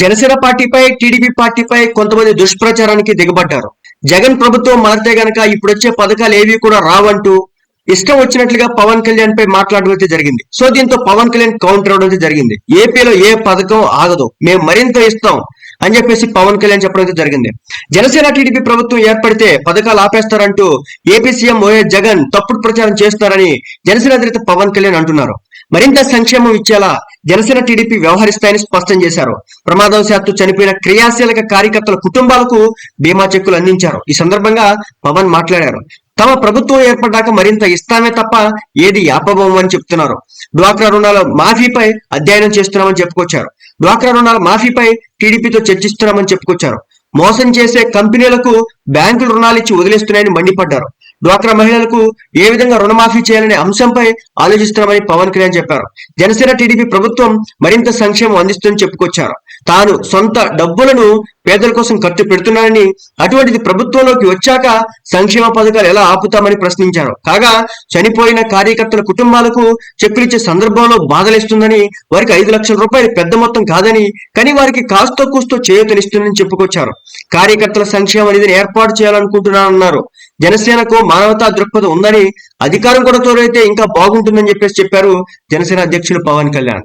జనసేన పార్టీపై టీడీపీ పార్టీపై కొంతమంది దుష్ప్రచారానికి దిగబడ్డారు. జగన్ ప్రభుత్వం మారితే గనక ఇప్పుడొచ్చే పథకాలు ఏవి కూడా రావంటూ ఇష్టం వచ్చినట్లుగా పవన్ కళ్యాణ్ పై మాట్లాడడం అయితే జరిగింది. సో దీంతో పవన్ కళ్యాణ్ కౌంటర్ అవడం అయితే జరిగింది. ఏపీలో ఏ పథకం ఆగదు. మేము మరింత ఇస్తాం అని చెప్పేసి పవన్ కళ్యాణ్ చెప్పడం అయితే జరిగింది. జనసేన టీడీపీ ప్రభుత్వం ఏర్పడితే పథకాలు ఆపేస్తారంటూ ఏపీ సీఎం ఓఎస్ జగన్ తప్పుడు ప్రచారం చేస్తారని జనసేన అధినేత పవన్ కళ్యాణ్ అంటున్నారు. మరింత సంక్షేమం ఇచ్చేలా జనసేన టీడీపీ వ్యవహరిస్తాయని స్పష్టం చేశారు. ప్రమాదవశాత్తు చనిపోయిన క్రియాశీలక కార్యకర్తల కుటుంబాలకు బీమా చెక్కులు అందించారు. ఈ సందర్భంగా పవన్ మాట్లాడారు. తమ ప్రభుత్వం ఏర్పడ్డాక మరింత ఇస్తామే తప్ప ఏది యాపబోము అని చెప్తున్నారు. డ్వాక్రా రుణాల మాఫీపై అధ్యయనం చేస్తున్నామని చెప్పుకొచ్చారు. డ్వాక్రా రుణాల మాఫీపై టీడీపీతో చర్చిస్తున్నామని చెప్పుకొచ్చారు. మోసం చేసే కంపెనీలకు బ్యాంకులు రుణాలు ఇచ్చి వదిలేస్తున్నాయని మండిపడ్డారు. డ్వాక్రా మహిళలకు ఏ విధంగా రుణమాఫీ చేయాలనే అంశంపై ఆలోచిస్తున్నామని పవన్ కళ్యాణ్ చెప్పారు. జనసేన టీడీపీ ప్రభుత్వం మరింత సంక్షేమం అందిస్తుందని చెప్పుకొచ్చారు. తాను సొంత డబ్బులను పేదల కోసం ఖర్చు పెడుతున్నానని అటువంటిది ప్రభుత్వంలోకి వచ్చాక సంక్షేమ పథకాలు ఎలా ఆపుతామని ప్రశ్నించారు. కాగా చనిపోయిన కార్యకర్తల కుటుంబాలకు చెక్కులు ఇచ్చే సందర్భంలో బాధలేస్తుందని వారికి ఐదు లక్షల రూపాయలు పెద్ద మొత్తం కాదని కానీ వారికి కాస్తో కూస్తో చేయూతనిస్తుందని చెప్పుకొచ్చారు. కార్యకర్తల సంక్షేమ నిధిని ఏర్పాటు చేయాలనుకుంటున్నానన్నారు. జనసేనకు మానవతా దృక్పథం ఉందని అధికారం కూడా తోడైతే ఇంకా బాగుంటుందని చెప్పేసి చెప్పారు జనసేన అధ్యక్షులు పవన్ కళ్యాణ్.